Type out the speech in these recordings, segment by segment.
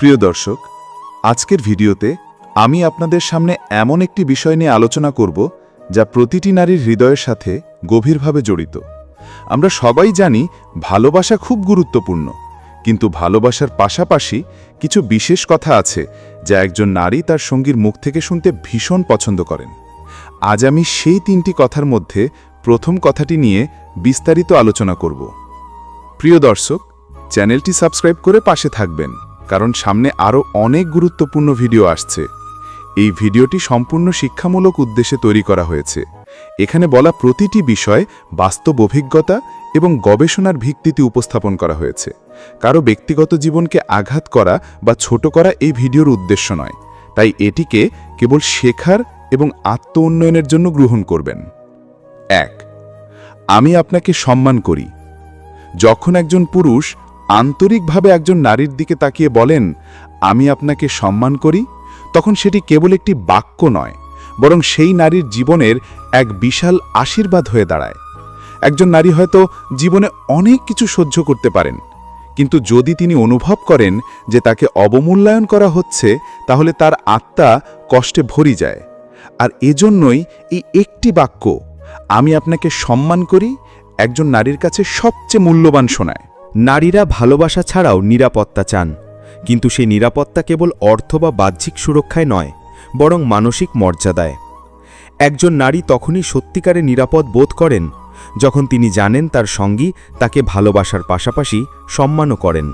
প্রিয় দর্শক, আজকের ভিডিওতে আমি আপনাদের সামনে এমন একটি বিষয় নিয়ে আলোচনা করব যা প্রতিটি নারীর হৃদয়ের সাথে গভীরভাবে জড়িত। আমরা সবাই জানি ভালোবাসা খুব গুরুত্বপূর্ণ, কিন্তু ভালোবাসার পাশাপাশি কিছু বিশেষ কথা আছে যা একজন নারী তার সঙ্গীর মুখ থেকে শুনতে ভীষণ পছন্দ করেন। আজ আমি সেই তিনটি কথার মধ্যে প্রথম কথাটি নিয়ে বিস্তারিত আলোচনা করব। প্রিয় দর্শক, চ্যানেলটি সাবস্ক্রাইব করে পাশে থাকবেন। কারণ সামনে আরও অনেক গুরুত্বপূর্ণ ভিডিও আসছে। এই ভিডিওটি সম্পূর্ণ শিক্ষামূলক উদ্দেশ্যে তৈরি করা হয়েছে। এখানে বলা প্রতিটি বিষয় বাস্তব অভিজ্ঞতা এবং গবেষণার ভিত্তিতে উপস্থাপন করা হয়েছে। কারও ব্যক্তিগত জীবনকে আঘাত করা বা ছোট করা এই ভিডিওর উদ্দেশ্য নয়। তাই এটিকে কেবল শেখার এবং আত্ম উন্নয়নের জন্য গ্রহণ করবেন। এক, আমি আপনাকে সম্মান করি। যখন একজন পুরুষ আন্তরিকভাবে একজন নারীর দিকে তাকিয়ে বলেন, আমি আপনাকে সম্মান করি? তখন সেটি কেবল একটি বাক্য নয়, বরং সেই নারীর জীবনের এক বিশাল আশীর্বাদ হয়ে দাঁড়ায়। একজন নারী হয়তো জীবনে অনেক কিছু সহ্য করতে পারেন, কিন্তু যদি তিনি অনুভব করেন যে তাকে অবমূল্যায়ন করা হচ্ছে, তাহলে তার আত্মা কষ্টে ভরি যায়। আর এজন্যই এই একটি বাক্য, আমি আপনাকে সম্মান করি, একজন নারীর কাছে সবচেয়ে মূল্যবান শোনায়। নারীরা ভালোবাসা ছাড়াও নিরাপত্তা চান। কিন্তু সেই নিরাপত্তা কেবল অর্থ বা বাহ্যিক সুরক্ষায় নয়, বরং মানসিক মর্যাদায়। একজন নারী তখনই সত্যিকারে নিরাপদ বোধ করেন, যখন তিনি জানেন তার সঙ্গী তাকে ভালোবাসার পাশাপাশি সম্মানও করেন।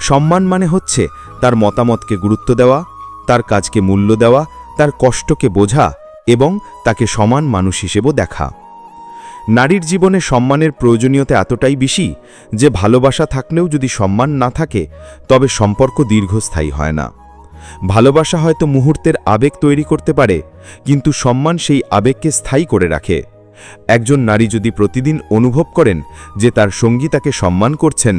সম্মান মানে হচ্ছে তার মতামতকে গুরুত্ব দেওয়া, তার কাজকে মূল্য দেওয়া, তার কষ্টকে বোঝা এবং তাকে সমান মানুষ হিসেবেও দেখা। নারীর জীবনে সম্মানের প্রয়োজনীয়তা এতটাই বেশি যে ভালোবাসা থাকলেও যদি সম্মান না থাকে, তবে সম্পর্ক দীর্ঘস্থায়ী হয় না। ভালোবাসা হয়তো মুহূর্তের আবেগ তৈরি করতে পারে, কিন্তু সম্মান সেই আবেগকে স্থায়ী করে রাখে। একজন নারী যদি প্রতিদিন অনুভব করেন যে তার সঙ্গী তাকে সম্মান করছেন,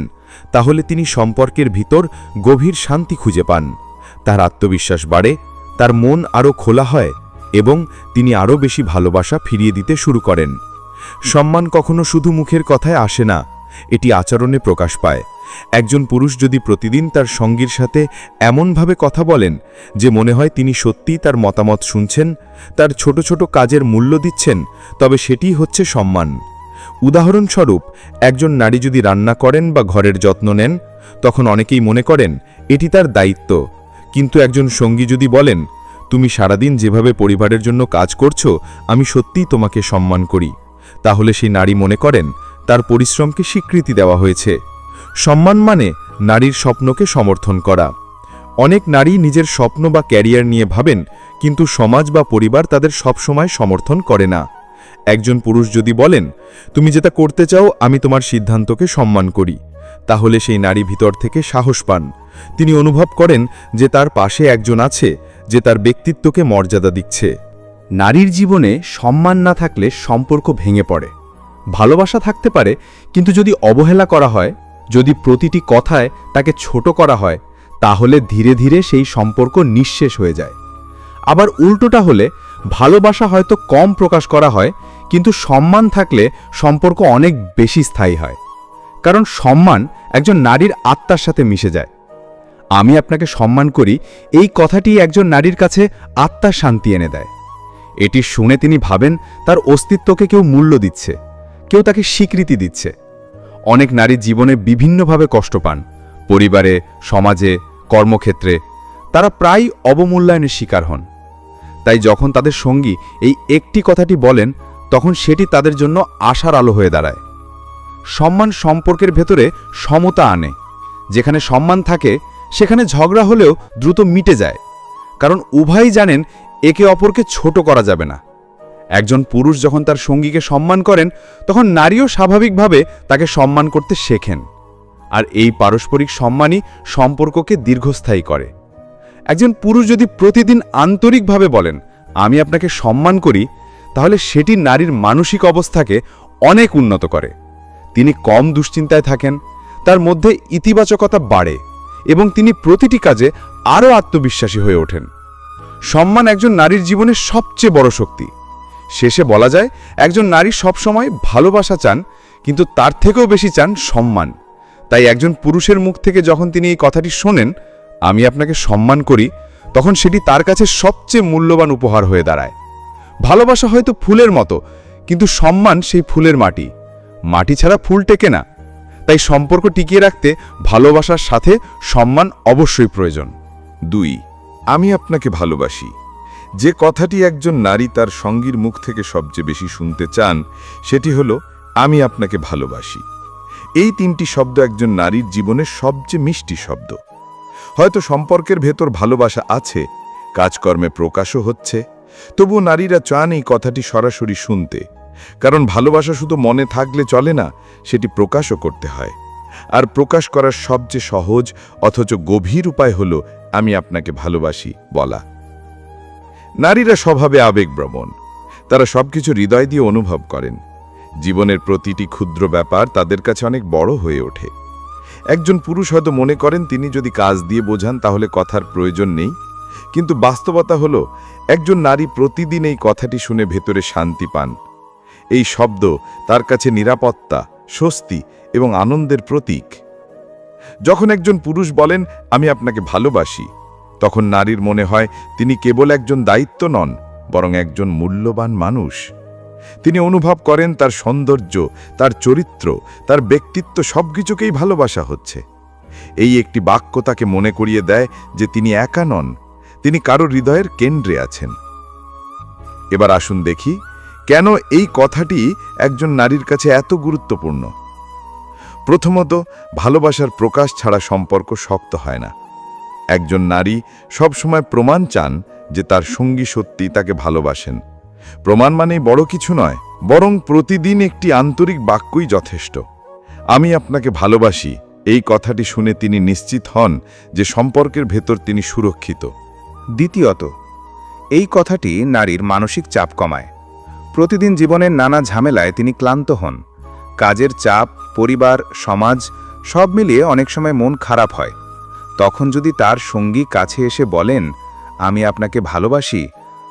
তাহলে তিনি সম্পর্কের ভিতর গভীর শান্তি খুঁজে পান। তার আত্মবিশ্বাস বাড়ে, তার মন আরও খোলা হয় এবং তিনি আরও বেশি ভালোবাসা ফিরিয়ে দিতে শুরু করেন। সম্মান কখনো শুধু মুখের কথায় আসে না, এটি আচরণে প্রকাশ পায়। একজন পুরুষ যদি প্রতিদিন তার সঙ্গীর সাথে এমনভাবে কথা বলেন যে মনে হয় তিনি সত্যিই তার মতামত শুনছেন, তার ছোট ছোট কাজের মূল্য দিচ্ছেন, তবে সেটিই হচ্ছে সম্মান। উদাহরণস্বরূপ, একজন নারী যদি রান্না করেন বা ঘরের যত্ন নেন, তখন অনেকেই মনে করেন, এটি তার দায়িত্ব। কিন্তু একজন সঙ্গী যদি বলেন, তুমি সারাদিন যেভাবে পরিবারের জন্য কাজ করছ, আমি সত্যিই তোমাকে সম্মান করি। তাহলে সেই নারী মনে করেন তার পরিশ্রমকে স্বীকৃতি দেওয়া হয়েছে। সম্মান মানে নারীর স্বপ্নকে সমর্থন করা। অনেক নারী নিজের স্বপ্ন বা ক্যারিয়ার নিয়ে ভাবেন, কিন্তু সমাজ বা পরিবার তাদের সবসময় সমর্থন করে না। একজন পুরুষ যদি বলেন, তুমি যেটা করতে চাও, আমি তোমার সিদ্ধান্তকে সম্মান করি। তাহলে সেই নারী ভিতর থেকে সাহস পান। তিনি অনুভব করেন যে তার পাশে একজন আছে, যে তার ব্যক্তিত্বকে মর্যাদা দিচ্ছে। নারীর জীবনে সম্মান না থাকলে সম্পর্ক ভেঙে পড়ে। ভালোবাসা থাকতে পারে, কিন্তু যদি অবহেলা করা হয়, যদি প্রতিটি কথায় তাকে ছোট করা হয়, তাহলে ধীরে ধীরে সেই সম্পর্ক নিঃশেষ হয়ে যায়। আবার উল্টোটা হলে, ভালোবাসা হয়তো কম প্রকাশ করা হয়, কিন্তু সম্মান থাকলে সম্পর্ক অনেক বেশি স্থায়ী হয়। কারণ সম্মান একজন নারীর আত্মার সাথে মিশে যায়। আমি আপনাকে সম্মান করি, এই কথাটি একজন নারীর কাছে আত্মার শান্তি এনে দেয়। এটি শুনে তিনি ভাবেন তার অস্তিত্বকে কেউ মূল্য দিচ্ছে, কেউ তাকে স্বীকৃতি দিচ্ছে। অনেক নারী জীবনে বিভিন্নভাবে কষ্ট পান, পরিবারে, সমাজে, কর্মক্ষেত্রে। তারা প্রায় অবমূল্যায়নের শিকার হন। তাই যখন তাদের সঙ্গী এই একটি কথাটি বলেন, তখন সেটি তাদের জন্য আশার আলো হয়ে দাঁড়ায়। সম্মান সম্পর্কের ভেতরে সমতা আনে। যেখানে সম্মান থাকে, সেখানে ঝগড়া হলেও দ্রুত মিটে যায়। কারণ উভয়ই জানেন একে অপরকে ছোট করা যাবে না। একজন পুরুষ যখন তার সঙ্গীকে সম্মান করেন, তখন নারীও স্বাভাবিকভাবে তাকে সম্মান করতে শেখেন। আর এই পারস্পরিক সম্মানই সম্পর্ককে দীর্ঘস্থায়ী করে। একজন পুরুষ যদি প্রতিদিন আন্তরিকভাবে বলেন, আমি আপনাকে সম্মান করি তাহলে সেটি নারীর মানসিক অবস্থাকে অনেক উন্নত করে। তিনি কম দুশ্চিন্তায় থাকেন, তার মধ্যে ইতিবাচকতা বাড়ে এবং তিনি প্রতিটি কাজে আরও আত্মবিশ্বাসী হয়ে ওঠেন। সম্মান একজন নারীর জীবনের সবচেয়ে বড় শক্তি। শেষে বলা যায়, একজন নারী সবসময় ভালোবাসা চান, কিন্তু তার থেকেও বেশি চান সম্মান। তাই একজন পুরুষের মুখ থেকে যখন তিনি এই কথাটি শোনেন, আমি আপনাকে সম্মান করি তখন সেটি তার কাছে সবচেয়ে মূল্যবান উপহার হয়ে দাঁড়ায়। ভালোবাসা হয়তো ফুলের মতো, কিন্তু সম্মান সেই ফুলের মাটি। মাটি ছাড়া ফুল টেকে না। তাই সম্পর্ক টিকিয়ে রাখতে ভালোবাসার সাথে সম্মান অবশ্যই প্রয়োজন। দুই আমি আপনাকে ভালোবাসি। যে কথাটি একজন নারী তার সঙ্গীর মুখ থেকে সবচেয়ে বেশি শুনতে চান, সেটি হলো, আমি আপনাকে ভালোবাসি। এই তিনটি শব্দ একজন নারীর জীবনের সবচেয়ে মিষ্টি শব্দ। হয়তো সম্পর্কের ভেতর ভালোবাসা আছে, কাজকর্মে প্রকাশও হচ্ছে তবু নারীরা চান এই কথাটি সরাসরি শুনতে। কারণ ভালোবাসা শুধু মনে থাকলে চলে না, সেটি প্রকাশও করতে হয়। আর প্রকাশ করার সবচেয়ে সহজ, অথচ গভীর উপায় হলো আমি আপনাকে ভালোবাসি, বলা। নারীরা স্বভাবে আবেগভ্রমণ তারা সবকিছু হৃদয় দিয়ে অনুভব করেন। জীবনের প্রতিটি ক্ষুদ্র ব্যাপার তাদের কাছে অনেক বড় হয়ে ওঠে। একজন পুরুষ হয়তো মনে করেন, তিনি যদি কাজ দিয়ে বোঝান, তাহলে কথার প্রয়োজন নেই। কিন্তু বাস্তবতা হলো, একজন নারী প্রতিদিন এই কথাটি শুনে ভেতরে শান্তি পান। এই শব্দ তার কাছে নিরাপত্তা, স্বস্তি এবং আনন্দের প্রতীক। যখন একজন পুরুষ বলেন, আমি আপনাকে ভালোবাসি, তখন নারীর মনে হয় তিনি কেবল একজন দায়িত্ব নন, বরং একজন মূল্যবান মানুষ। তিনি অনুভব করেন তার সৌন্দর্য, তার চরিত্র, তার ব্যক্তিত্ব সবকিছুকেই ভালোবাসা হচ্ছে। এই একটি বাক্য তাকে মনে করিয়ে দেয় যে তিনি একা নন, তিনি কারও হৃদয়ের কেন্দ্রে আছেন। এবার আসুন দেখি, কেন এই কথাটি একজন নারীর কাছে এত গুরুত্বপূর্ণ? প্রথমত, ভালোবাসার প্রকাশ ছাড়া সম্পর্ক শক্ত হয় না। একজন নারী সবসময় প্রমাণ চান যে তার সঙ্গী সত্যি তাকে ভালোবাসেন। প্রমাণ মানেই বড় কিছু নয়, বরং প্রতিদিন একটি আন্তরিক বাক্যই যথেষ্ট। আমি আপনাকে ভালোবাসি, এই কথাটি শুনে তিনি নিশ্চিত হন যে সম্পর্কের ভেতর তিনি সুরক্ষিত। দ্বিতীয়ত, এই কথাটি নারীর মানসিক চাপ কমায়। প্রতিদিন জীবনের নানা ঝামেলায় তিনি ক্লান্ত হন। কাজের চাপ পরিবার, সমাজ সব মিলিয়ে অনেক সময় মন খারাপ হয়। তখন যদি তার সঙ্গী কাছে এসে বলেন, আমি আপনাকে ভালোবাসি,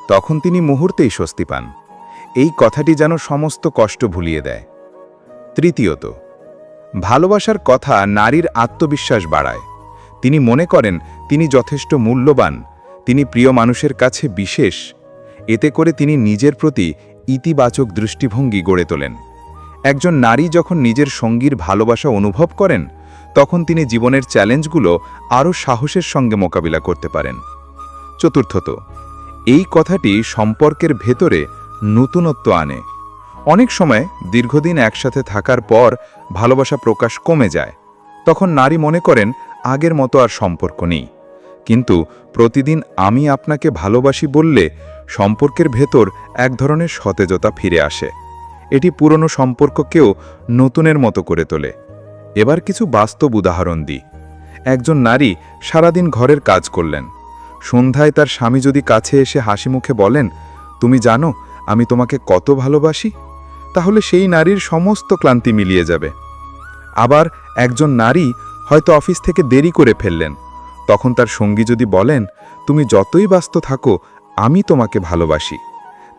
তখন তিনি মুহূর্তেই স্বস্তি পান। এই কথাটি যেন সমস্ত কষ্ট ভুলিয়ে দেয়। তৃতীয়ত, ভালোবাসার কথা নারীর আত্মবিশ্বাস বাড়ায়। তিনি মনে করেন, তিনি যথেষ্ট মূল্যবান, তিনি প্রিয় মানুষের কাছে বিশেষ। এতে করে তিনি নিজের প্রতি ইতিবাচক দৃষ্টিভঙ্গি গড়ে তোলেন। একজন নারী যখন নিজের সঙ্গীর ভালোবাসা অনুভব করেন, তখন তিনি জীবনের চ্যালেঞ্জগুলো আরও সাহসের সঙ্গে মোকাবিলা করতে পারেন। চতুর্থত, এই কথাটি সম্পর্কের ভেতরে নতুনত্ব আনে। অনেক সময় দীর্ঘদিন একসাথে থাকার পর ভালোবাসা প্রকাশ কমে যায়, তখন নারী মনে করেন আগের মতো আর সম্পর্ক নেই। কিন্তু প্রতিদিন আমি আপনাকে ভালোবাসি বললে সম্পর্কের ভেতর এক ধরনের সতেজতা ফিরে আসে। এটি পুরনো সম্পর্ককেও নতুনের মতো করে তোলে। এবার কিছু বাস্তব উদাহরণ দিই। একজন নারী সারাদিন ঘরের কাজ করলেন। সন্ধ্যায় তার স্বামী যদি কাছে এসে হাসি মুখে বলেন, তুমি জানো, আমি তোমাকে কত ভালোবাসি? তাহলে সেই নারীর সমস্ত ক্লান্তি মিলিয়ে যাবে। আবার একজন নারী হয়তো অফিস থেকে দেরি করে ফেললেন। তখন তার সঙ্গী যদি বলেন, তুমি যতই ব্যস্ত থাকো, আমি তোমাকে ভালোবাসি।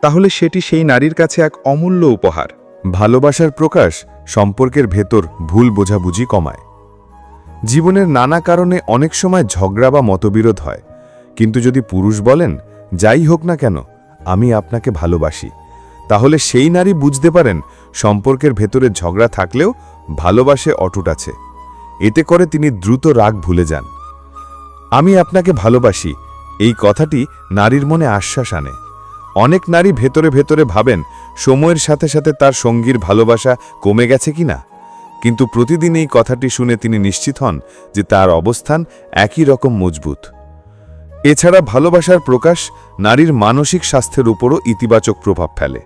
তাহলে সেটি সেই নারীর কাছে এক অমূল্য উপহার। ভালোবাসার প্রকাশ সম্পর্কের ভেতর ভুল বোঝাবুঝি কমায়। জীবনের নানা কারণে অনেক সময় ঝগড়া বা মতবিরোধ হয়। কিন্তু যদি পুরুষ বলেন, যাই হোক না কেন, আমি আপনাকে ভালোবাসি। তাহলে সেই নারী বুঝতে পারেন সম্পর্কের ভেতরে ঝগড়া থাকলেও ভালোবাসে অটুট আছে। এতে করে তিনি দ্রুত রাগ ভুলে যান। আমি আপনাকে ভালোবাসি। এই কথাটি নারীর মনে আশ্বাস আনে। অনেক নারী ভেতরে ভেতরে ভাবেন সময়ের সাথে সাথে তার সঙ্গীর ভালোবাসা কমে গেছে কিনা। কিন্তু প্রতিদিন এই কথাটি শুনে তিনি নিশ্চিত হন যে তার অবস্থান একই রকম মজবুত। এছাড়া ভালোবাসার প্রকাশ নারীর মানসিক স্বাস্থ্যের উপরও ইতিবাচক প্রভাব ফেলে।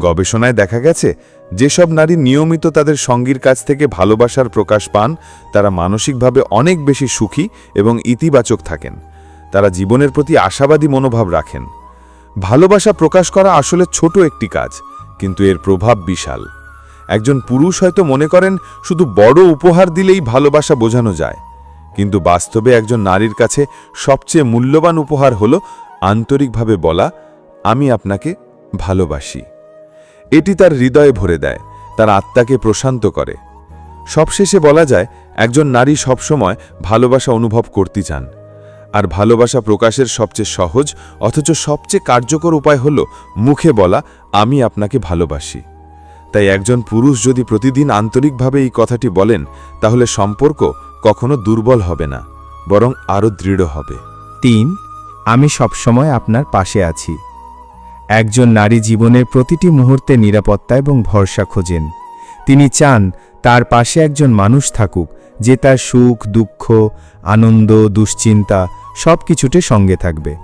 গবেষণায় দেখা গেছে, যেসব নারী নিয়মিত তাদের সঙ্গীর কাছ থেকে ভালোবাসার প্রকাশ পান, তারা মানসিকভাবে অনেক বেশি সুখী এবং ইতিবাচক থাকেন। তারা জীবনের প্রতি আশাবাদী মনোভাব রাখেন। ভালোবাসা প্রকাশ করা আসলে ছোট একটি কাজ, কিন্তু এর প্রভাব বিশাল। একজন পুরুষ হয়তো মনে করেন শুধু বড় উপহার দিলেই ভালোবাসা বোঝানো যায়, কিন্তু বাস্তবে একজন নারীর কাছে সবচেয়ে মূল্যবান উপহার হল আন্তরিকভাবে বলা, আমি আপনাকে ভালোবাসি। এটি তার হৃদয়ে ভরে দেয়, তার আত্মাকে প্রশান্ত করে। সবশেষে বলা যায়, একজন নারী সবসময় ভালোবাসা অনুভব করতে চান। আর ভালোবাসা প্রকাশের সবচেয়ে সহজ, অথচ সবচেয়ে কার্যকর উপায় হল মুখে বলা, আমি আপনাকে ভালোবাসি। তাই একজন পুরুষ যদি প্রতিদিন আন্তরিকভাবে এই কথাটি বলেন, তাহলে সম্পর্ক কখনো দুর্বল হবে না, বরং আরও দৃঢ় হবে। তিন, আমি সবসময় আপনার পাশে আছি। একজন নারী জীবনের প্রতিটি মুহূর্তে নিরাপত্তা এবং ভরসা খোঁজেন। তিনি চান তার পাশে একজন মানুষ থাকুক, যে তার সুখ, দুঃখ, আনন্দ, দুশ্চিন্তা সব কিছুতে সঙ্গে থাকবে।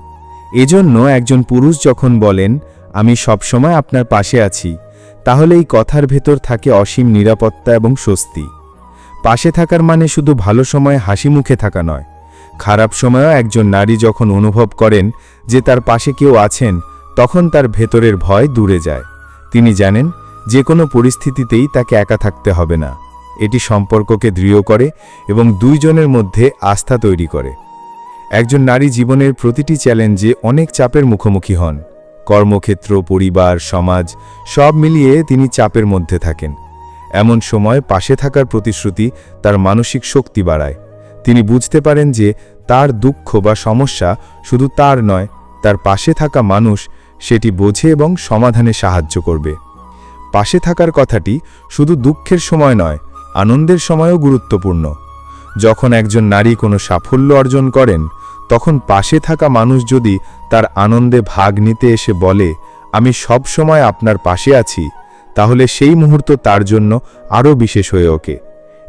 এজন্য একজন পুরুষ যখন বলেন, আমি সবসময় আপনার পাশে আছি, তাহলে এই কথার ভেতর থাকে অসীম নিরাপত্তা এবং স্বস্তি। পাশে থাকার মানে শুধু ভালো সময়ে হাসি মুখে থাকা নয়। খারাপ সময়েও একজন নারী যখন অনুভব করেন যে তার পাশে কেউ আছেন, তখন তার ভেতরের ভয় দূরে যায়। তিনি জানেন, যে কোনো পরিস্থিতিতেই তাকে একা থাকতে হবে না। এটি সম্পর্ককে দৃঢ় করে এবং দুইজনের মধ্যে আস্থা তৈরি করে। একজন নারী জীবনের প্রতিটি চ্যালেঞ্জে অনেক চাপের মুখোমুখি হন। কর্মক্ষেত্র, পরিবার, সমাজ, সব মিলিয়ে তিনি চাপের মধ্যে থাকেন। এমন সময় পাশে থাকার প্রতিশ্রুতি তার মানসিক শক্তি বাড়ায়। তিনি বুঝতে পারেন যে তার দুঃখ বা সমস্যা শুধু তার নয়, তার পাশে থাকা মানুষ সেটি বোঝে এবং সমাধানে সাহায্য করবে। পাশে থাকার কথাটি শুধু দুঃখের সময় নয়, আনন্দের সময়ও গুরুত্বপূর্ণ। যখন একজন নারী কোনো সাফল্য অর্জন করেন, তখন পাশে থাকা মানুষ যদি তার আনন্দে ভাগ নিতে এসে বলে, আমি সব সময় আপনার পাশে আছি, তাহলে সেই মুহূর্ত তার জন্য আরও বিশেষ হয়ে ওকে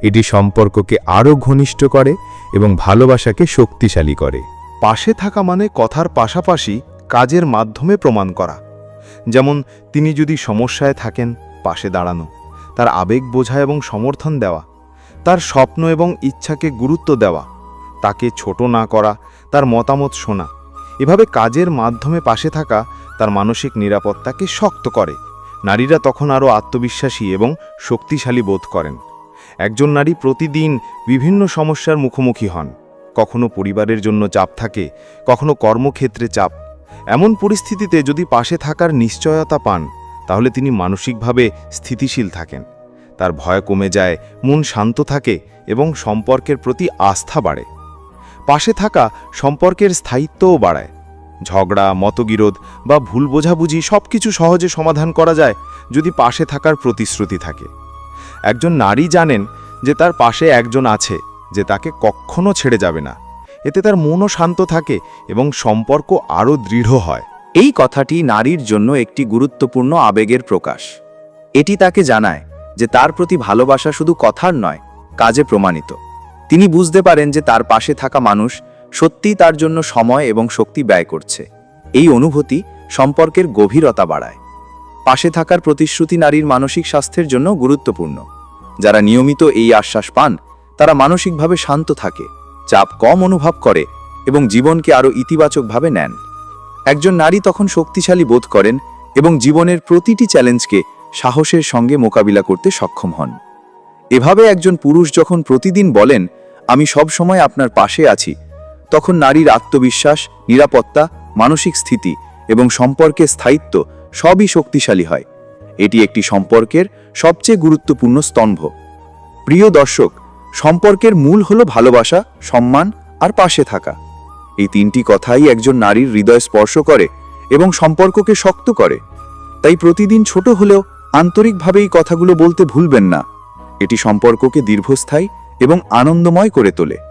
এটি সম্পর্ককে আরও ঘনিষ্ঠ করে এবং ভালোবাসাকে শক্তিশালী করে। পাশে থাকা মানে কথার পাশাপাশি কাজের মাধ্যমে প্রমাণ করা। যেমন, তিনি যদি সমস্যায় থাকেন, পাশে দাঁড়ানো, তার আবেগ বোঝা এবং সমর্থন দেওয়া তার স্বপ্ন এবং ইচ্ছাকে গুরুত্ব দেওয়া, তাকে ছোট না করা, তার মতামত শোনা, এভাবে কাজের মাধ্যমে পাশে থাকা তার মানসিক নিরাপত্তাকে শক্ত করে। নারীরা তখন আরও আত্মবিশ্বাসী এবং শক্তিশালী বোধ করেন। একজন নারী প্রতিদিন বিভিন্ন সমস্যার মুখোমুখি হন। কখনো পরিবারের জন্য চাপ থাকে, কখনো কর্মক্ষেত্রে চাপ। এমন পরিস্থিতিতে যদি পাশে থাকার নিশ্চয়তা পান, তাহলে তিনি মানসিকভাবে স্থিতিশীল থাকেন। তার ভয় কমে যায়, মন শান্ত থাকে এবং সম্পর্কের প্রতি আস্থা বাড়ে। পাশে থাকা সম্পর্কের স্থায়িত্বও বাড়ায়। ঝগড়া, মতবিরোধ বা ভুল বোঝাবুঝি সব কিছু সহজে সমাধান করা যায় যদি পাশে থাকার প্রতিশ্রুতি থাকে। একজন নারী জানেন যে তার পাশে একজন আছে যে তাকে কখনো ছেড়ে যাবে না। এতে তার মনও শান্ত থাকে এবং সম্পর্ক আরও দৃঢ় হয়। এই কথাটি নারীর জন্য একটি গুরুত্বপূর্ণ আবেগের প্রকাশ। এটি তাকে জানায় যে তার প্রতি ভালোবাসা শুধু কথার নয়, কাজে প্রমাণিত। তিনি বুঝতে পারেন যে তার পাশে থাকা মানুষ সত্যিই তার জন্য সময় এবং শক্তি ব্যয় করছে। এই অনুভূতি সম্পর্কের গভীরতা বাড়ায়। পাশে থাকার প্রতিশ্রুতি নারীর মানসিক স্বাস্থ্যের জন্য গুরুত্বপূর্ণ। যারা নিয়মিত এই আশ্বাস পান, তারা মানসিকভাবে শান্ত থাকে, চাপ কম অনুভব করে এবং জীবনকে আরও ইতিবাচকভাবে নেন। একজন নারী তখন শক্তিশালী বোধ করেন এবং জীবনের প্রতিটি চ্যালেঞ্জকে সাহসের সঙ্গে মোকাবিলা করতে সক্ষম হন। এভাবে একজন পুরুষ যখন প্রতিদিন বলেন, আমি সব সময় আপনার পাশে আছি, তখন নারীর আত্মবিশ্বাস, নিরাপত্তা, মানসিক স্থিতি এবং সম্পর্কের স্থায়িত্ব সবই শক্তিশালী হয়। এটি একটি সম্পর্কের সবচেয়ে গুরুত্বপূর্ণ স্তম্ভ। প্রিয় দর্শক, সম্পর্কের মূল হলো ভালোবাসা, সম্মান আর পাশে থাকা। এই তিনটি কথাই একজন নারীর হৃদয় স্পর্শ করে এবং সম্পর্ককে শক্ত করে। তাই প্রতিদিন ছোট হলেও আন্তরিকভাবে এই কথাগুলো বলতে ভুলবেন না। এটি সম্পর্ককে দীর্ঘস্থায়ী এবং আনন্দময় করে তোলে।